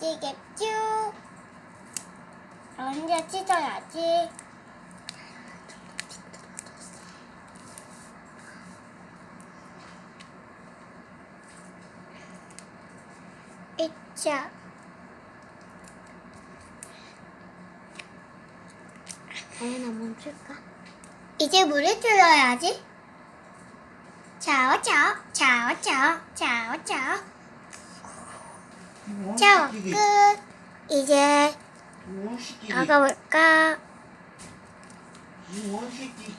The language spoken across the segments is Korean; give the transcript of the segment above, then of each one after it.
찢어지겠죠? 먼저 찢어야지. 있죠. 다현아 멈출까? 이제 물을 틀어야지. 차오차오, 차오차오, 차오차오. 자오 끝. 이제 나가볼까? 원시끼리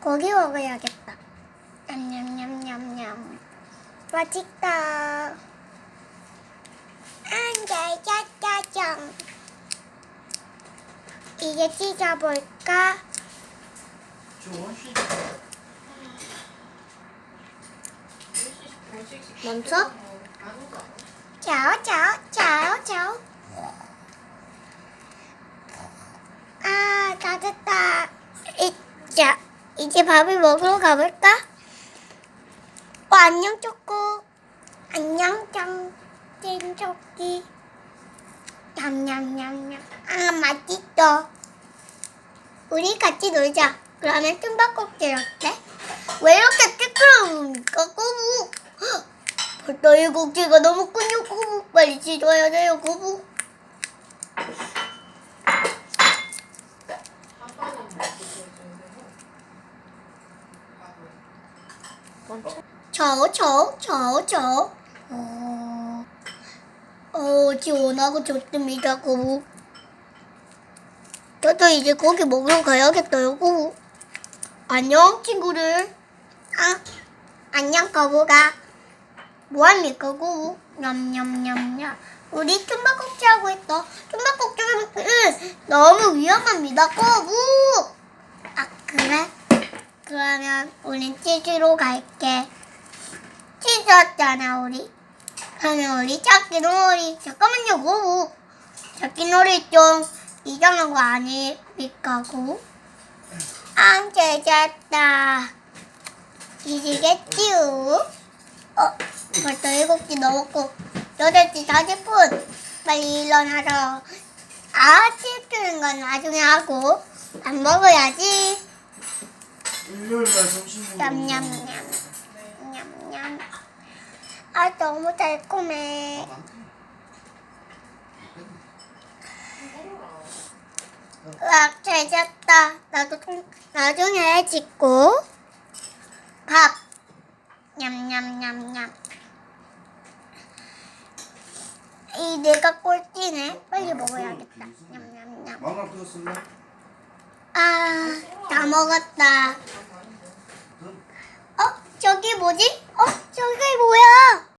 고기 먹어야겠다. 냠냠냠냠냠. 맛있다. 안돼 짜짜짱. 이제 찢어볼까? 저 원시끼 멈춰? 자오 자오 자오 자오. 아, 다 됐다. 이 자 이제 밥을 먹으러 가볼까? 어, 안녕 초코. 안녕 짱 찐초기. 냠냠냠냠. 아, 맛있어. 우리 같이 놀자. 그러면 tum박꼭질 어때? 왜 이렇게 시끄러우니까 꼬부? 벌써 일곱개가 넘었군요 꼬부. 빨리 씻어야 돼요 꼬부. 멈춰? 저, 저, 저, 저. 어, 어, 지원하고 좋습니다, 고부. 저도 이제 고기 먹으러 가야겠어요, 고부. 안녕, 친구들. 아, 안녕, 거부가. 뭐합니까, 고부? 냠냠냠냠. 우리 tum박꼭질 하고 있어. tum박꼭질은 너무 위험합니다, 고부. 아, 그래? 그러면 우린 치즈로 갈게. 치즈였잖아 우리. 그러면 우리 찾기 놀이. 잠깐만요 고우. 찾기 놀이 좀 이상한 거 아닙니까 고우? 안 찾았다. 이지겠지요? 어 벌써 일곱 시 넘었고 여덟 시 40분. 빨리 일어나서 아침 뜨는 건 나중에 하고 밥 먹어야지. 일요일 날 점심 냠냠냠. 냠냠. 아 너무 달콤해. 으악 잘 잤다. 나도 통, 나중에 짓고 밥. 냠냠냠냠. 이 내가 꼴찌네. 빨리 먹어야겠다. 냠냠냠. 마음만 끓였을래? 아, 다 먹었다. 어? 저기 뭐지? 어? 저기 뭐야?